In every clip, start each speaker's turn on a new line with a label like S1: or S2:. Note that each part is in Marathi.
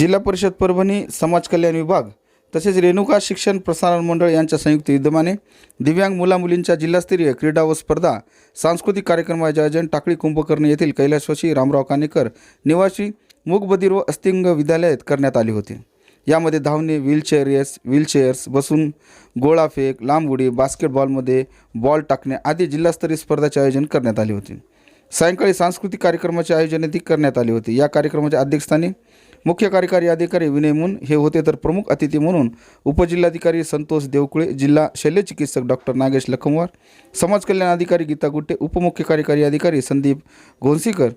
S1: जिल्हा परिषद परभणी समाज कल्याण विभाग तसेच रेणुका शिक्षण प्रसारण मंडळ यांच्या संयुक्त विद्यमाने दिव्यांग मुलामुलींच्या जिल्हास्तरीय क्रीडा व स्पर्धा सांस्कृतिक कार्यक्रमाचे आयोजन टाकळी कुंभकर्ण येथील कैलासवासी रामराव कानेकर निवासी मूकबधीर व अस्तिंग विद्यालयात करण्यात आले होते. यामध्ये धावणे व्हीलचेअर रेस व्हीलचेअर्स बसून गोळाफेक लांब उडी बास्केटबॉलमध्ये बॉल टाकणे आदी जिल्हास्तरीय स्पर्धाचे आयोजन करण्यात आले होते. सायंकाळी सांस्कृतिक कार्यक्रमाचे आयोजनही करण्यात आले होते. या कार्यक्रमाच्या अध्यक्षस्थानी मुख्य कार्यकारी अधिकारी विनय मुन हे होते तर प्रमुख अतिथी म्हणून उपजिल्हाधिकारी संतोष देवकुळे जिल्हा शल्यचिकित्सक डॉक्टर नागेश लखमवार समाज कल्याण अधिकारी गीता गुट्टे उपमुख्य कार्यकारी अधिकारी संदीप घोनसीकर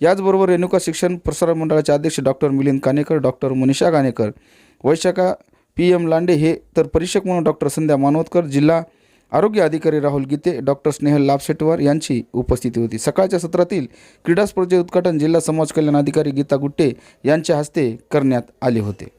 S1: याचबरोबर रेणुका शिक्षण प्रसारण मंडळाचे अध्यक्ष doctor Milind Kanekar doctor Manisha Kanekar Vaishakha P M Lande हे तर परीक्षक म्हणून डॉक्टर संध्या मानवतकर जिल्हा आरोग्य अधिकारी राहुल गीते डॉक्टर स्नेहल लाभशेटवार यांची उपस्थिती होती. सकाळच्या सत्रातील क्रीडा स्पर्धेचे उद्घाटन जिल्हा समाज कल्याण अधिकारी गीता गुट्टे यांच्या हस्ते करण्यात आले होते.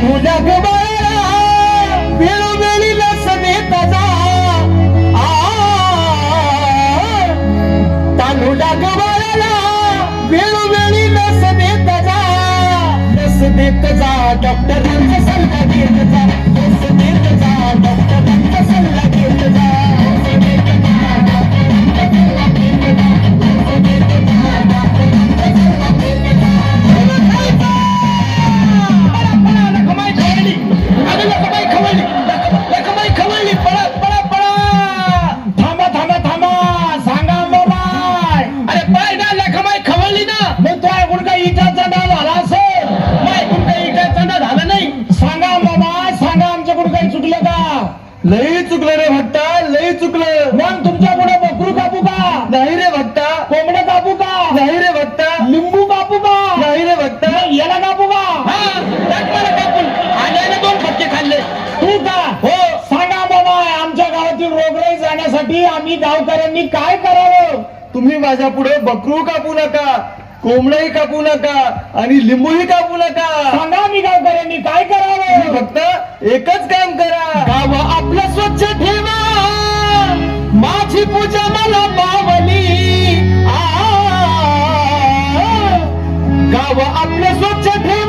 S2: तान्हुल्या गबाळा वेळोवेळी लसणे तजा आ तान्हुल्या लई चुकलं रे भट्टा लई चुकलं. मग तुमच्यापुढे बकरू कापू का? नाही रे भट्टा. कोंबडं कापू का? नाही रे भट्टा. लिंबू कापू का? नाही रे भट्टा. याला कापू का? कापून. आल्याने दोन फटके खाल्ले. तू का? हो. सांगा बाबा आमच्या गावातील रोगराई जाण्यासाठी आम्ही गावकऱ्यांनी काय करावं? तुम्ही माझ्या पुढे बकरू कापू नका. कोंबडही कापू नका आणि लिंबूही कापू नका. सांगा मी गावकऱ्यांनी काय करावं? फक्त एकच काम करा. गाव आपलं स्वच्छ ठेवा. माझी पूजा मला पावली गाव आपलं स्वच्छ ठेवा.